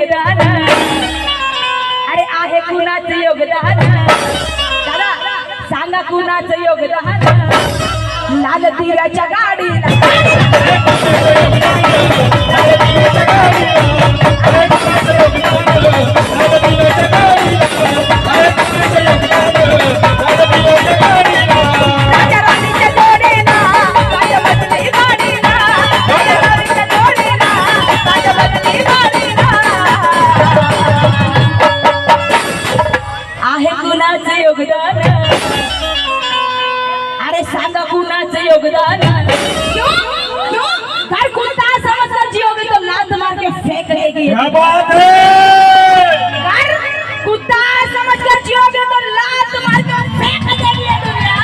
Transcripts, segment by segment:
योगदान अरे आहे कुणाचं योगदान? दादा सांगा कुणाचं योगदान? लाल तिऱ्याच्या गाडीला. कुणाचं योगदान काय? कोणता समजता जिओगे तो लात मार के फेंक देगी। क्या बात है? कर कुत्ता समझ कर जियोगे तो लात मार के फेंक देगी दुनिया।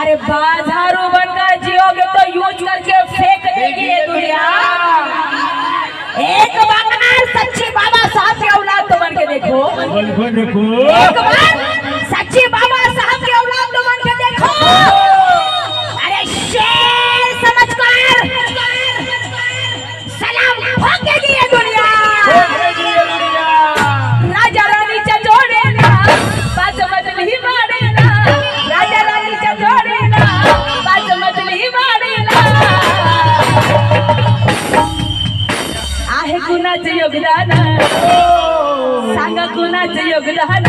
अरे बाजारू बनकर जियोगे तो यूज़ करके फेंक देगी ये दुनिया। एक बार सच्ची बाबा की औलाद तो बन के देखो। एक बार कुणाचं योगदान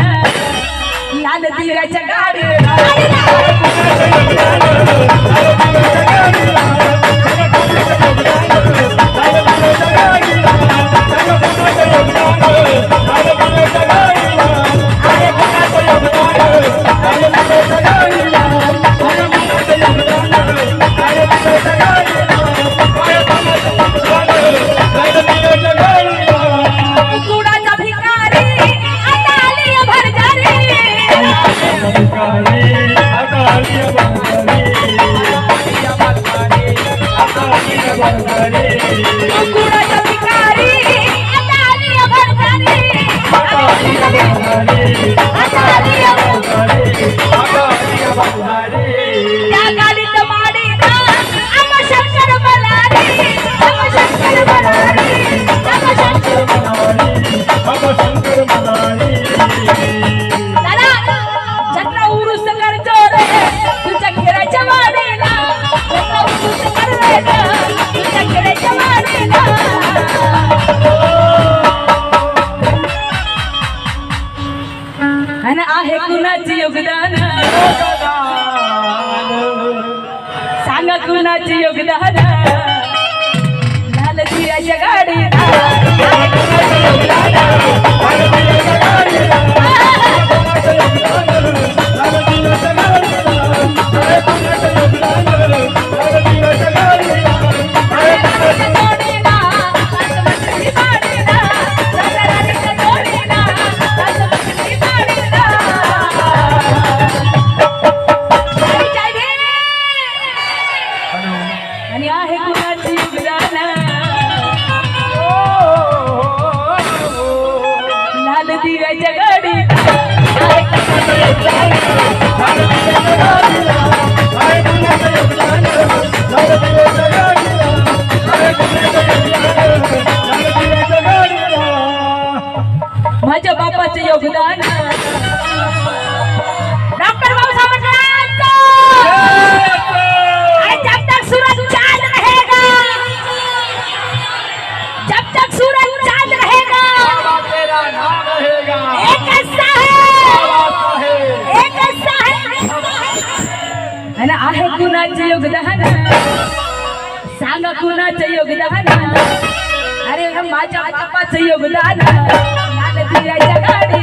लाल दिव्याच्या गाडीला आहे कुणाची योगदान? सांगा कुणाची योगदान? आणि आहे कुणाचे योगदान लाल दिव्याच्या कुणाचे योगदान सांगा कुणाचे योगदान अरे माझ्या बापाचं योगदान गाडी